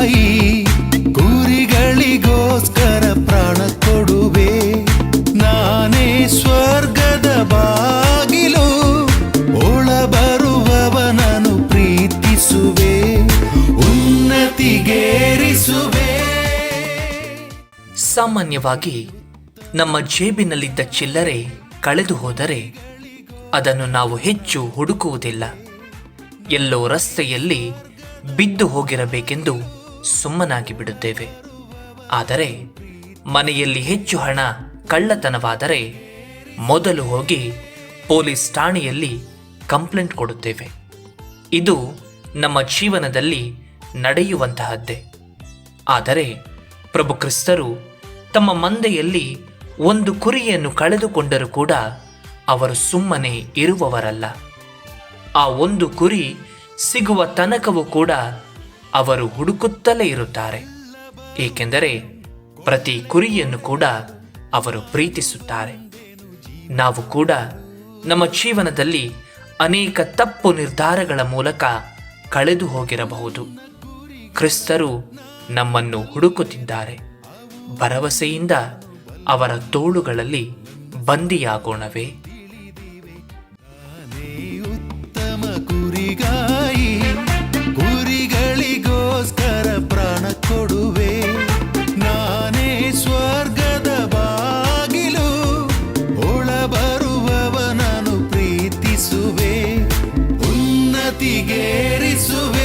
ತಾಯಿ, ಗುರಿಗಳಿಗೋಸ್ಕರ ಪ್ರಾಣ ಕೊಡುವೆ. ನಾನೇ ಸ್ವರ್ಗದ ಬಾಗಿಲು, ಒಳಬರುವವನನ್ನು ಪ್ರೀತಿಸುವೆ, ಉನ್ನತಿಗೇರಿಸುವೆ. ಸಾಮಾನ್ಯವಾಗಿ ನಮ್ಮ ಜೇಬಿನಲ್ಲಿದ್ದ ಚಿಲ್ಲರೆ ಕಳೆದು ಹೋದರೆ ಅದನ್ನು ನಾವು ಹೆಚ್ಚು ಹುಡುಕುವುದಿಲ್ಲ. ಎಲ್ಲೋ ರಸ್ತೆಯಲ್ಲಿ ಬಿದ್ದು ಹೋಗಿರಬೇಕೆಂದು ಸುಮ್ಮನಾಗಿ ಬಿಡುತ್ತೇವೆ. ಆದರೆ ಮನೆಯಲ್ಲಿ ಹೆಚ್ಚು ಹಣ ಕಳ್ಳತನವಾದರೆ ಮೊದಲು ಹೋಗಿ ಪೊಲೀಸ್ ಠಾಣೆಯಲ್ಲಿ ಕಂಪ್ಲೇಂಟ್ ಕೊಡುತ್ತೇವೆ. ಇದು ನಮ್ಮ ಜೀವನದಲ್ಲಿ ನಡೆಯುವಂತಹದ್ದೇ. ಆದರೆ ಪ್ರಭು ಕ್ರಿಸ್ತರು ತಮ್ಮ ಮಂದೆಯಲ್ಲಿ ಒಂದು ಕುರಿಯನ್ನು ಕಳೆದುಕೊಂಡರೂ ಕೂಡ ಅವರು ಸುಮ್ಮನೆ ಇರುವವರಲ್ಲ. ಆ ಒಂದು ಕುರಿ ಸಿಗುವ ತನಕವೂ ಕೂಡ ಅವರು ಹುಡುಕುತ್ತಲೇ ಇರುತ್ತಾರೆ. ಏಕೆಂದರೆ ಪ್ರತಿ ಕುರಿಯನ್ನು ಕೂಡ ಅವರು ಪ್ರೀತಿಸುತ್ತಾರೆ. ನಾವು ಕೂಡ ನಮ್ಮ ಜೀವನದಲ್ಲಿ ಅನೇಕ ತಪ್ಪು ನಿರ್ಧಾರಗಳ ಮೂಲಕ ಕಳೆದು ಹೋಗಿರಬಹುದು. ಕ್ರಿಸ್ತರು ನಮ್ಮನ್ನು ಹುಡುಕುತ್ತಿದ್ದಾರೆ. ಭರವಸೆಯಿಂದ ಅವರ ತೋಳುಗಳಲ್ಲಿ ಬಂದಿಯಾಗೋಣವೇ. ಒತ್ತಿಗೇರಿಸುವೆ